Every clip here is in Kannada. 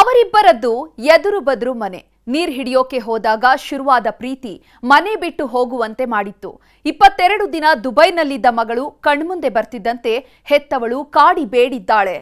ಅವರಿಬ್ಬರದ್ದು ಎದುರು ಬದ್ರು ಮನೆ. ನೀರ್ ಹಿಡಿಯೋಕೆ ಹೋದಾಗ ಶುರುವಾದ ಪ್ರೀತಿ ಮನೆ ಬಿಟ್ಟು ಹೋಗುವಂತೆ ಮಾಡಿತ್ತು. ಇಪ್ಪತ್ತೆರಡು ದಿನ ದುಬೈನಲ್ಲಿದ್ದ ಮಗಳು ಕಣ್ಮುಂದೆ ಬರ್ತಿದ್ದಂತೆ ಹೆತ್ತವಳು ಕಾಡಿ ಬೇಡಿದ್ದಾಳೆ.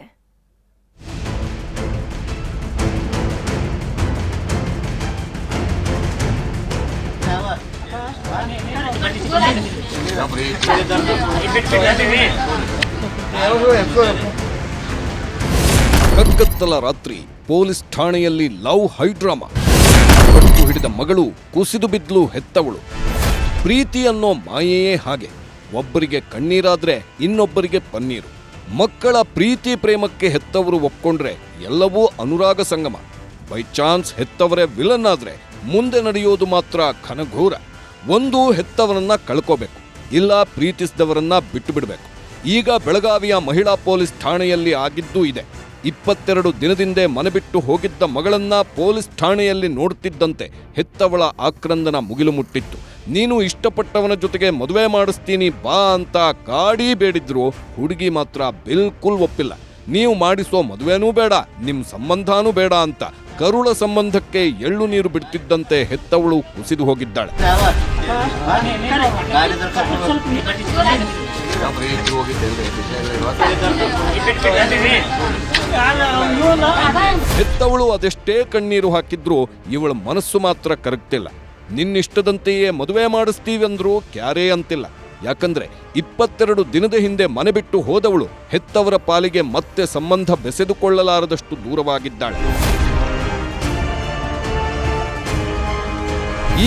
ಕಗ್ಗತ್ತಲ ರಾತ್ರಿ ಪೊಲೀಸ್ ಠಾಣೆಯಲ್ಲಿ ಲವ್ ಹೈಡ್ರಾಮಾ. ಕಟ್ಟು ಹಿಡಿದ ಮಗಳು ಕುಸಿದು ಬಿದ್ಲು ಹೆತ್ತವಳು. ಪ್ರೀತಿ ಅನ್ನೋ ಮಾಯೆಯೇ ಹಾಗೆ. ಒಬ್ಬರಿಗೆ ಕಣ್ಣೀರಾದ್ರೆ ಇನ್ನೊಬ್ಬರಿಗೆ ಪನ್ನೀರು. ಮಕ್ಕಳ ಪ್ರೀತಿ ಪ್ರೇಮಕ್ಕೆ ಹೆತ್ತವರು ಒಪ್ಕೊಂಡ್ರೆ ಎಲ್ಲವೂ ಅನುರಾಗ ಸಂಗಮ. ಬೈ ಚಾನ್ಸ್ ಹೆತ್ತವರೇ ವಿಲನ್ ಆದ್ರೆ ಮುಂದೆ ನಡೆಯೋದು ಮಾತ್ರ ಘನಘೋರ ಒಂದು ಹೆತ್ತವರನ್ನ ಕಳ್ಕೋಬೇಕು. ಇಲ್ಲ ಪ್ರೀತಿಸಿದವರನ್ನ ಬಿಟ್ಟು ಬಿಡಬೇಕು ಈಗ ಬೆಳಗಾವಿಯ ಮಹಿಳಾ ಪೊಲೀಸ್ ಠಾಣೆಯಲ್ಲಿ ಆಗಿದ್ದೂ ಇದೆ. ಇಪ್ಪತ್ತೆರಡು ದಿನದಿಂದೆ ಮನೆ ಬಿಟ್ಟು ಹೋಗಿದ್ದ ಮಗಳನ್ನ ಪೊಲೀಸ್ ಠಾಣೆಯಲ್ಲಿ ನೋಡುತ್ತಿದ್ದಂತೆ ಹೆತ್ತವಳ ಆಕ್ರಂದನ ಮುಗಿಲು ಮುಟ್ಟಿತ್ತು ನೀನು ಇಷ್ಟಪಟ್ಟವನ ಜೊತೆಗೆ ಮದುವೆ ಮಾಡಿಸ್ತೀನಿ, ಬಾ ಅಂತ ಕಾಡಿ ಬೇಡಿದ್ರು. ಹುಡುಗಿ ಮಾತ್ರ ಬಿಲ್ಕುಲ್ ಒಪ್ಪಿಲ್ಲ. ನೀವು ಮಾಡಿಸೋ ಮದುವೆನೂ ಬೇಡ ನಿಮ್ಮ ಸಂಬಂಧನೂ ಬೇಡ ಅಂತ ಕರುಳ ಸಂಬಂಧಕ್ಕೆ ಎಳ್ಳು ನೀರು ಬಿಡ್ತಿದ್ದಂತೆ ಹೆತ್ತವಳು ಕುಸಿದು ಹೋಗಿದ್ದಾಳೆ. ಹೆತ್ತವಳು ಅದೆಷ್ಟೇ ಕಣ್ಣೀರು ಹಾಕಿದ್ರು ಇವಳ ಮನಸ್ಸು ಮಾತ್ರ ಕರಗ್ತಿಲ್ಲ. ನಿನ್ನಿಷ್ಟದಂತೆಯೇ ಮದುವೆ ಮಾಡಿಸ್ತೀವಿ ಅಂದ್ರೂ ಕ್ಯಾರೇ ಅಂತಿಲ್ಲ. ಯಾಕಂದ್ರೆ ಇಪ್ಪತ್ತೆರಡು ದಿನದ ಹಿಂದೆ ಮನೆ ಬಿಟ್ಟು ಹೋದವಳು ಹೆತ್ತವರ ಪಾಲಿಗೆ ಮತ್ತೆ ಸಂಬಂಧ ಬೆಸೆದುಕೊಳ್ಳಲಾರದಷ್ಟು ದೂರವಾಗಿದ್ದಾಳೆ.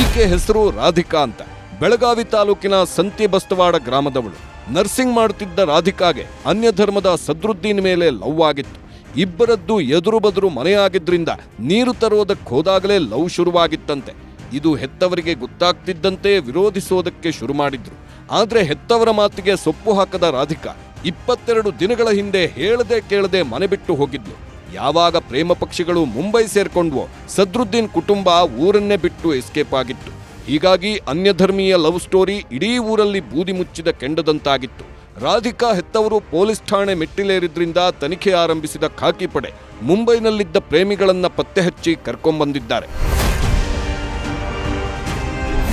ಈಕೆ ಹೆಸರು ರಾಧಿಕಾ ಅಂತ. ಬೆಳಗಾವಿ ತಾಲೂಕಿನ ಸಂತಿ ಬಸ್ತವಾಡ ಗ್ರಾಮದವಳು. ನರ್ಸಿಂಗ್ ಮಾಡುತ್ತಿದ್ದ ರಾಧಿಕಾಗೆ ಅನ್ಯ ಧರ್ಮದ ಸದ್ರುದ್ದೀನ್ ಮೇಲೆ ಲವ್ ಆಗಿತ್ತು. ಇಬ್ಬರದ್ದು ಎದುರು ಬದುರು ಮನೆಯಾಗಿದ್ದರಿಂದ ನೀರು ತರೋದಕ್ಕೆ ಹೋದಾಗಲೇ ಲವ್ ಶುರುವಾಗಿತ್ತಂತೆ. ಇದು ಹೆತ್ತವರಿಗೆ ಗೊತ್ತಾಗ್ತಿದ್ದಂತೆ ವಿರೋಧಿಸೋದಕ್ಕೆ ಶುರು ಮಾಡಿದ್ರು. ಆದರೆ ಹೆತ್ತವರ ಮಾತಿಗೆ ಸೊಪ್ಪು ಹಾಕದ ರಾಧಿಕಾ ಇಪ್ಪತ್ತೆರಡು ದಿನಗಳ ಹಿಂದೆ ಹೇಳದೆ ಕೇಳದೆ ಮನೆ ಬಿಟ್ಟು ಹೋಗಿದ್ಲು. ಯಾವಾಗ ಪ್ರೇಮ ಪಕ್ಷಿಗಳು ಮುಂಬೈ ಸೇರ್ಕೊಂಡ್ವೋ ಸದ್ರುದ್ದೀನ್ ಕುಟುಂಬ ಊರನ್ನೇ ಬಿಟ್ಟು ಎಸ್ಕೇಪ್ ಆಗಿತ್ತು. ಹೀಗಾಗಿ ಅನ್ಯಧರ್ಮೀಯ ಲವ್ ಸ್ಟೋರಿ ಇಡೀ ಊರಲ್ಲಿ ಬೂದಿ ಮುಚ್ಚಿದ ಕೆಂಡದಂತಾಗಿತ್ತು. ರಾಧಿಕಾ ಹೆತ್ತವರು ಪೊಲೀಸ್ ಠಾಣೆ ಮೆಟ್ಟಿಲೇರಿದ್ರಿಂದ ತನಿಖೆ ಆರಂಭಿಸಿದ ಖಾಕಿ ಪಡೆ ಮುಂಬೈನಲ್ಲಿದ್ದ ಪ್ರೇಮಿಗಳನ್ನ ಪತ್ತೆ ಹಚ್ಚಿ ಕರ್ಕೊಂಬಂದಿದ್ದಾರೆ.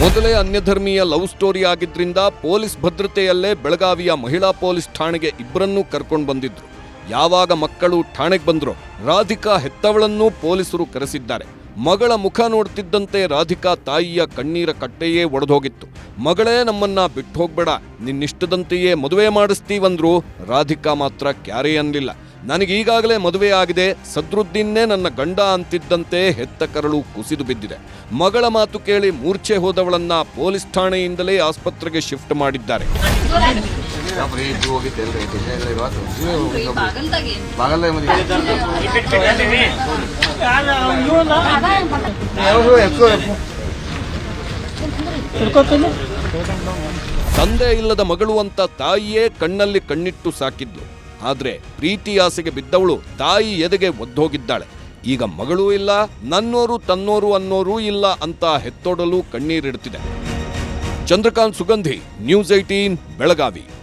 ಮೊದಲೇ ಅನ್ಯಧರ್ಮೀಯ ಲವ್ ಸ್ಟೋರಿ ಆಗಿದ್ರಿಂದ ಪೊಲೀಸ್ ಭದ್ರತೆಯಲ್ಲೇ ಬೆಳಗಾವಿಯ ಮಹಿಳಾ ಪೊಲೀಸ್ ಠಾಣೆಗೆ ಇಬ್ಬರನ್ನೂ ಕರ್ಕೊಂಡು ಬಂದಿದ್ರು ಯಾವಾಗ ಮಕ್ಕಳು ಠಾಣೆಗೆ ಬಂದ್ರೋ ರಾಧಿಕಾ ಹೆತ್ತವಳನ್ನೂ ಪೊಲೀಸರು ಕರೆಸಿದ್ದಾರೆ. ಮಗಳ ಮುಖ ನೋಡ್ತಿದ್ದಂತೆ ರಾಧಿಕಾ ತಾಯಿಯ ಕಣ್ಣೀರ ಕಟ್ಟೆಯೇ ಒಡೆದೋಗಿತ್ತು. ಮಗಳೇ ನಮ್ಮನ್ನ ಬಿಟ್ಟು ಹೋಗ್ಬೇಡ. ನಿನ್ನಿಷ್ಟದಂತೆಯೇ ಮದುವೆ ಮಾಡಿಸ್ತೀವಂದ್ರು ರಾಧಿಕಾ ಮಾತ್ರ ಕ್ಯಾರೇ ಅನ್ನಲಿಲ್ಲ. ನನಗೀಗಾಗಲೇ ಮದುವೆ ಆಗಿದೆ. ಸದ್ರುದ್ದೀನ್ನೇ ನನ್ನ ಗಂಡ ಅಂತಿದ್ದಂತೆ ಹೆತ್ತ ಕರಳು ಕುಸಿದು ಬಿದ್ದಿದೆ. ಮಗಳ ಮಾತು ಕೇಳಿ ಮೂರ್ಛೆ ಹೋದವಳನ್ನ ಪೊಲೀಸ್ ಠಾಣೆಯಿಂದಲೇ ಆಸ್ಪತ್ರೆಗೆ ಶಿಫ್ಟ್ ಮಾಡಿದ್ದಾರೆ. ತಂದೆ ಇಲ್ಲದ ಮಗಳು ಅಂತ ತಾಯಿಯೇ ಕಣ್ಣಲ್ಲಿ ಕಣ್ಣಿಟ್ಟು ಸಾಕಿದ್ಲು. ಆದ್ರೆ ಪ್ರೀತಿ ಆಸೆಗೆ ಬಿದ್ದವಳು ತಾಯಿ ಎದೆಗೆ ಒದ್ದೋಗಿದ್ದಾಳೆ. ಈಗ ಮಗಳೂ ಇಲ್ಲ ನನ್ನೋರು ತನ್ನೋರು ಅನ್ನೋರೂ ಇಲ್ಲ ಅಂತ ಹೆತ್ತೋಡಲು ಕಣ್ಣೀರಿಡುತ್ತಿದೆ ಚಂದ್ರಕಾಂತ್ ಸುಗಂಧಿ ನ್ಯೂಸ್ ಏಟೀನ್ ಬೆಳಗಾವಿ.